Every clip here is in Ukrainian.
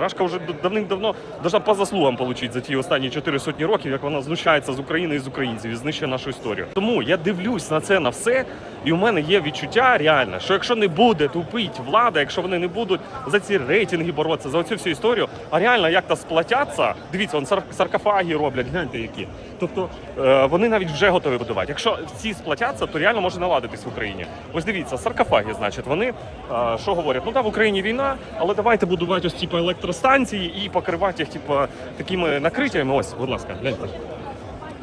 Рашка вже давним-давно должна по заслугам отримати за ті останні чотири сотні років, як вона знущається з України і з українців і знищує нашу історію. Тому я дивлюсь на це на все, і у мене є відчуття реальне, що якщо не буде тупить влада, якщо вони не будуть за ці рейтинги боротися, за цю всю історію, а реально як то сплатяться, дивіться, он саркофаги роблять, гляньте які. Тобто е, вони навіть вже готові будувати. Якщо всі сплатяться, то реально може наладитись в Україні. Ось дивіться, саркофаги, значить, вони е, що говорять? Ну да, в Україні війна, але давайте будувати ось типу електростанції і покривати їх, типу, такими накриттями. Ось, будь ласка, гляньте.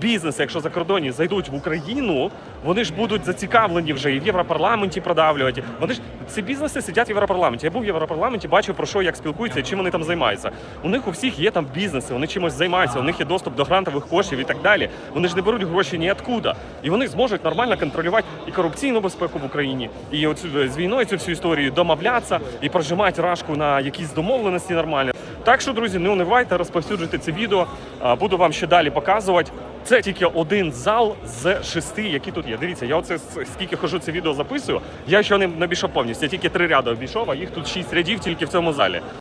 Бізнеси, якщо закордонні зайдуть в Україну, вони ж будуть зацікавлені вже і в Європарламенті продавлювати. Вони ж ці бізнеси сидять в Європарламенті. Я був в Європарламенті, бачив про що як спілкуються і чим вони там займаються. У них у всіх є там бізнеси, вони чимось займаються, у них є доступ до грантових коштів і так далі. Вони ж не беруть гроші ніоткуда. І вони зможуть нормально контролювати і корупційну безпеку в Україні, і оцю з війною цю всю історію домовлятися і прожимати рашку на якісь домовленості нормальні. Так що, друзі, не унивайте, розповсюджуйте це відео. Буду вам ще далі показувати. Це тільки один зал з шести, які тут є. Дивіться, я оце скільки хожу це відео записую. Я ще не, обійшов повністю. Я тільки три ряди обійшов, а їх тут шість рядів тільки в цьому залі.